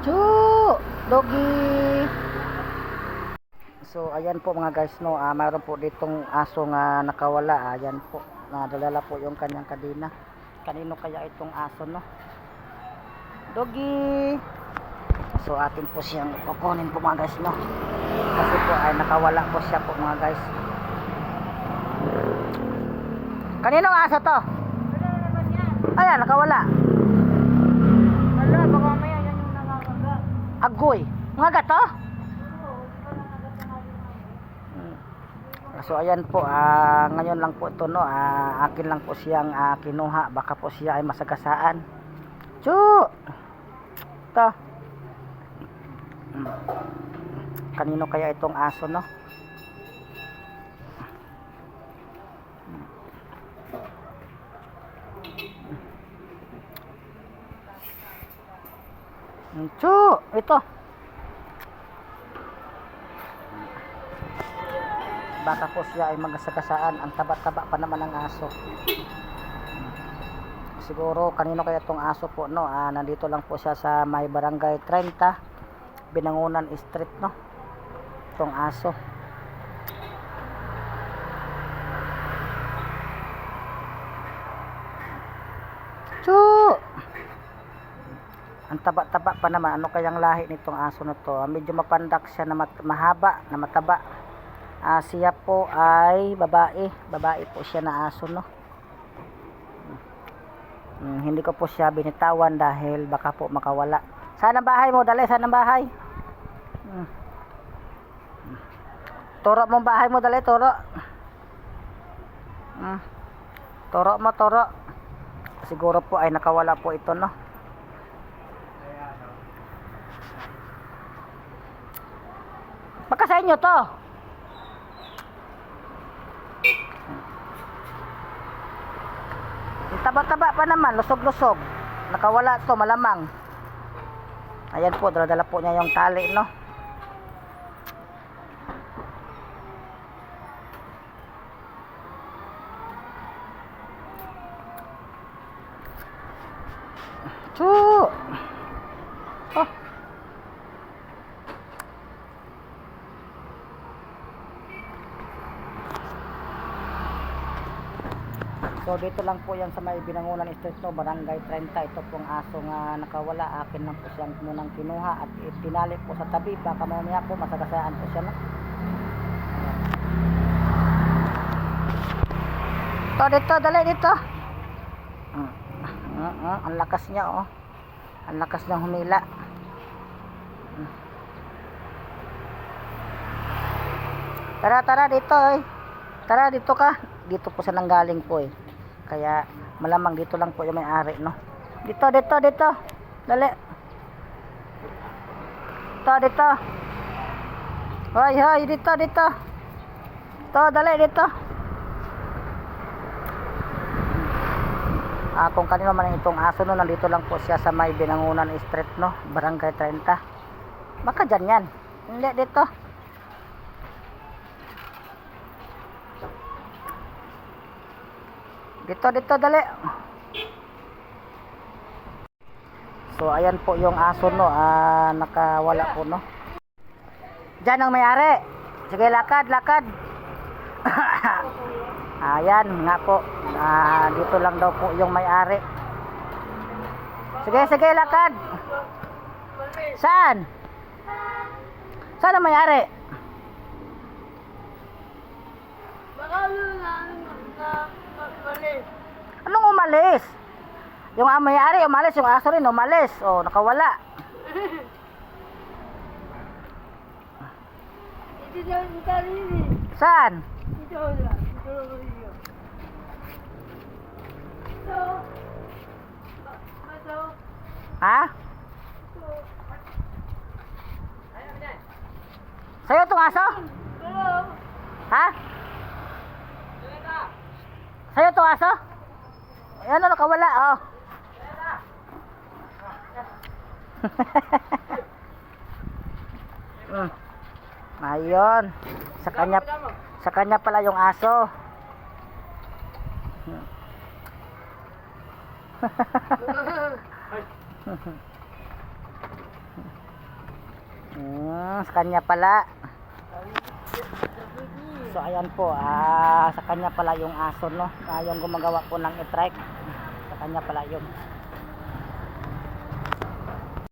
Chu! Doggy! So, ayan po mga guys, no. Ah, mayroon po ditong aso nga nakawala. Ayan po. Nadalala po yung kanyang kadina. Kanino kaya itong aso, no? Doggy! So, atin po siyang kukunin po mga guys, no. Kasi po ay nakawala po siya po mga guys. Kaninong aso to? Ayan, nakawala. Agoy. Mga gato? So ayan po, ah, ngayon lang po ito no, ah, akin lang po siyang ah, kinuha, baka po siya ay masagasaan. Chu! Ito. Mm. Kanino kaya itong aso no? Chu! Ito. Baka po siya ay magasagasaan. Ang taba-taba pa naman ng aso. Siguro kanino kaya itong aso po no? Ah, nandito lang po siya sa may barangay 30 Binangunan Street no. Itong aso. Chu! Ang taba-taba pa naman. Ano kayang lahi nitong aso na to? Ah, Medyo mapandak siya na mat- mahaba, na mataba. Ah, siya po ay babae. Babae po siya na aso, no? Hmm, hindi ko po siya binitawan dahil baka po makawala. Saan ang bahay mo? Dali, saan ang bahay? Hmm. Turo mo bahay mo, dali, turo. Hmm. Turo mo, turo. Siguro po ay nakawala po ito, no? Baka sa inyo to. Taba-taba pa naman, lusog-lusog. Nakawala to, malamang. Ayan po, dala-dala po niya yung tali, no? Chu! So dito lang po yan sa may binangunan street no, barangay 30. Ito pong aso nga nakawala. Akin lang po siyang munang kinuha at itinali po sa tabi. Baka mamaya po masagasaan po siya no. Ito dito, dali dito. Mm, mm, mm, ang lakas niya oh. Ang lakas niyang humila. Tara, tara dito eh. Tara dito ka. Dito po siya nanggaling po eh. Kaya malamang dito lang po yung may-ari, no? Dito, dito, dito. Dali. Dito, dito. Hoy, hoy, dito, dito. Dito, dali, dito. Ah, kung kanino man itong aso no, nandito lang po siya sa may Binangunan Street, no? Barangay 30. Baka dyan yan. Hindi, dito. Dito, dito, dali. So, ayan po yung aso, no. Ah, nakawala po, no. Diyan ang may-ari. Sige, lakad, lakad. ayan, nga po. Ah, dito lang daw po yung may-ari. Sige, sige, lakad. Saan? Saan ang may-ari? Baka ano na, na, na, mali. Anong umalis? Yung ah, may-ari umalis, yung aso rin umalis. Oh, nakawala. Saan? Ito lang, ito lang yun. Ito. Ba- Ito. Ha? Sa'yo itong aso? Hello. Ha? Itong aso? Ayan o, nakawala, oh. mm. Ayun. Sa kanya, sa kanya pala yung aso. Hmm, sa kanya pala. So ayan po, ah, sa kanya pala yung aso no, Ah, yung gumagawa po ng e-trike. Sa kanya pala yung